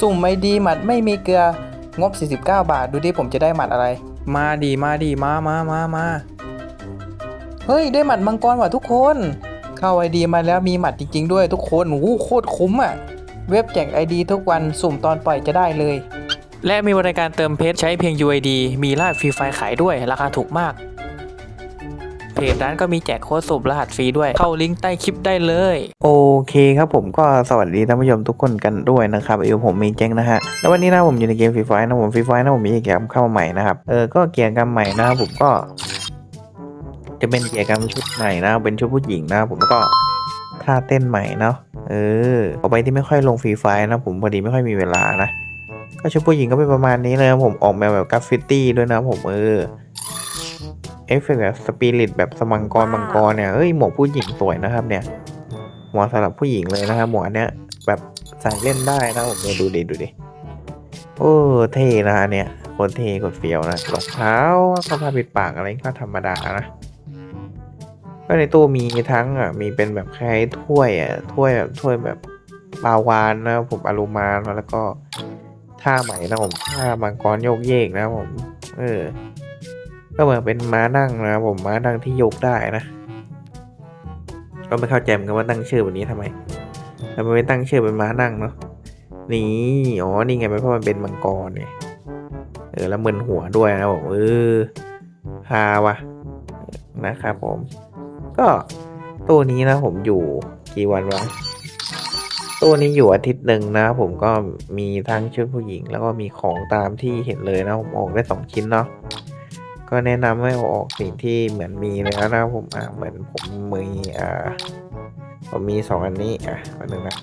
สุ่มไอดีหมัดไม่มีเกลืองบ 49 บาท ดูดิผมจะได้หมัดอะไร มาดีมาดีมามามามาเฮ้ย ได้หมัดมังกรว่ะทุกคน เข้าไอดีมาแล้วมีหมัดจริง ๆ ด้วยทุกคนโอ้โหโคตรคุ้มอะ เว็บแจกไอดีทุกวันสุ่มตอนปล่อยจะได้เลย และมีบริการเติมเพชรใช้เพียง UID มีรหัสฟรีไฟล์ขายด้วยราคาถูกมาก เพจร้านก็มีแจกโค้ดสุ่มรหัสฟรีด้วย เข้าลิงก์ใต้คลิปได้เลย โอเคครับผมก็สวัสดีท่านผู้ชมทุกคนกันด้วยนะครับอยู่ผมมีแจ้งนะฮะแล้ววันนี้นะผมอยู่ในเกมฟรีไฟนะผมฟรีไฟนะผมมีกิจกมเข้ามาใหม่นะครับเออก็เกิจกรรมใหม่นะครับผมก็ จะเป็นเกิจกรรมชุดใหม่นะเป็นชุดผู้หญิงนะผมก็ท่าเต้นใหม่เนาะเออต่อไปที่ไม่ค่อยลงฟรีไฟนะผมพอดีไม่ค่อยมีเวลานะก็ชุดผู้หญิงก็เป็นประมาณนี้เลยนะผมออกแบบแบบกราฟฟิตี้ด้วยนะผมเออ เอฟเฟกต์แบบสปิริตแบบสมังกรมังกรเนี่ยเอ้ยหมวกผู้หญิงสวยนะครับ เนี่ยเหมาะสำหรับผู้หญิงเลยนะครับหมวกอันเนี้ยแบบใส่เล่นได้นะผมเนี่ยดูดิดูดิโอ้เท่นะอันเนี่ยโคตรเท่โคตรเฟี้ยวนะรองเท้าก็ผ้าปิดปากอะไรก็ธรรมดานะก็ในตู้มีทั้งอะมีเป็นแบบคล้ายๆถ้วยอะถ้วยแบบถ้วยแบบปลาวานนะผมอลูมานแล้วก็ท่าใหม่นะผมท่ามังกรโยกเยกนะผม เออ ก็เหมือนเป็นม้านั่งนะครับผมม้านั่งที่ยกได้นะ ก็ไม่เข้าใจเหมือนกันว่าตั้งชื่อแบบนี้ทำไมทำไมไม่ตั้งชื่อเป็นม้านั่งเนาะนี่อ๋อนี่ไงเพราะมันเป็นมังกรเนี่ยเออแล้วมึนหัวด้วยนะผมเออฮาวะนะครับผม ก็ตัวนี้นะผมอยู่กี่วันวะตัวนี้อยู่อาทิตย์หนึ่งนะผมก็มีทั้งชุดผู้หญิง แล้วก็มีของตามที่เห็นเลยนะผมออกได้สองชิ้นเนาะ ก็แนะนำให้เอาออกสิ่งที่เหมือนมีแล้วนะผมอะเหมือนผมมีอ่าผมมีสองอันนี้อะอันหนึ่งนะ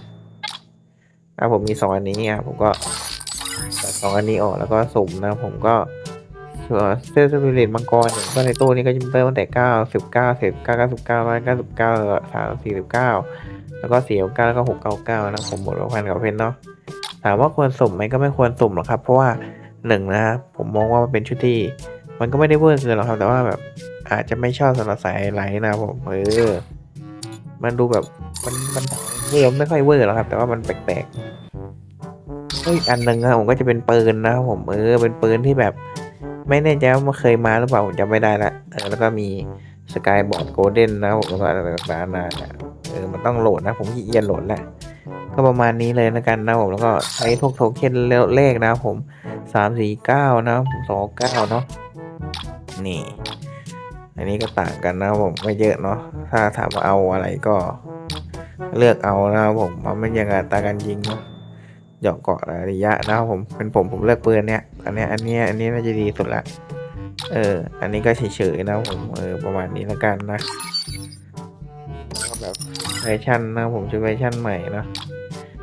อะผมมีสองอันนี้อะผมก็ตัดสองอันนี้ออกแล้วก็สุ่มนะผมก็เซอร์สปิริตมังกรเนี่ยก็ในตู้นี้ก็จะเริ่มตั้งแต่เก้าสิบเก้าสิบเก้าเก้าสิบเก้าร้อยเก้าสิบเก้าสามสี่สิบเก้าแล้วก็สี่เก้าแล้วก็หกเก้าเก้านะผมหมดพันกับเพนเนาะถามว่าควรสุ่มไหมก็ไม่ควรสุ่มหรอกครับ เพราะว่าหนึ่งนะผมมองว่ามันเป็นชุดที่ มันก็ไม่ได้เวอร์เกินหรอกครับ แต่ว่าแบบ อาจจะไม่ชอบสำหรับสายไลท์นะผมเออมันดูแบบมันมันเวอร์ไม่ค่อยเวอร์หรอกครับ แต่ว่ามันแปลกๆอีกอันหนึ่งนะผมก็จะเป็นปืนนะครับผมเออเป็นปืนที่แบบ ไม่แน่ใจว่ามันเคยมาหรือเปล่าผมจำไม่ได้ละเออแล้วก็มีสกายบอร์ดโกลเด้นนะผมก็อะไรต่างๆนานาเออมันต้องโหลดนะ ผมขี้เกียจโหลดแหละก็ประมาณนี้เลยนะกันนะผมแล้วก็ใช้พวกโทเค็นเลขนะผมสามสี่เก้านะสองเก้าเนาะ นี่ อันนี้ก็ต่างกันนะครับผมไม่เยอะเนาะถ้าถามว่าเอาอะไรก็เลือกเอานะครับผมมันไม่ยังอัตาการยิงเนาะหยอกเกาะระยะนะครับผมเป็นผมผมเลือกปืนเนี้ยอันเนี้ยอันเนี้ยอันนี้น่าจะดีสุดละเออ อันนี้ก็เฉยๆนะผมเออประมาณนี้แล้วกันนะก็แบบแฟชั่นนะผมชุดแฟชั่นใหม่เนาะ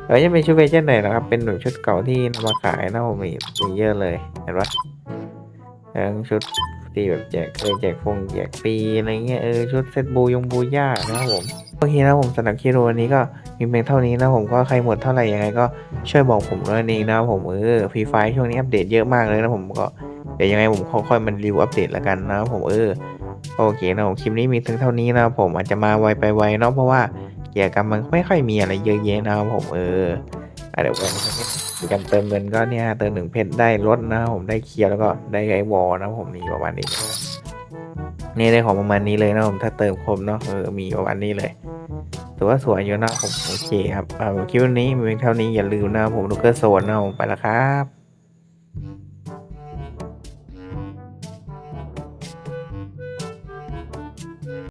เออจะเป็นชุดเวอร์ชันไหนนะครับ เป็นแบบชุดเก่าที่นำมาขายนะผมมีมีเยอะเลยเห็นปะทั้งชุด ที่แบบแจกเคยแจกฟงแจกฟรีอะไรเงี้ยเออชุดเซตบูยงบูย่านะครับผมโอเคนะผมสำหรับคิโรวันนี้ก็มีเพียงเท่านี้นะผมก็ใครหมดเท่าไหร่ยังไงก็ช่วยบอกผมด้วยนี่นะผมเออฟรีไฟช่วงนี้อัปเดตเยอะมากเลยนะผมก็เดี๋ยวยังไงผมค่อยๆมันรีวิวอัปเดตแล้วกันนะผมเออโอเคนะผมคลิปนี้มีถึงเท่านี้นะผมอาจจะมาไวไปไวเนาะเพราะว่าเกิจกรรมมันไม่ค่อยมีอะไรเยอะแยะนะครับผมเออ เดี๋ยวกันกิจกรรเติมเงินก็เนี่ยเติมหนึ่งเพชรได้รถนะครับผมได้เคลียร์แล้วก็ได้ไอวอลนะผมนี่ประมาณนี้นี่ได้ของประมาณนี้เลยนะผมถ้าเติมครบเนาะเออมีประมาณนี้เลยถือว่าสวยอยู่นะผมโอเคครับอ่าคลิปนนี้มีเพียงเท่านี้อย่าลืมนะครับผมลูกเกอร์โซนนะผมไปแล้วครับ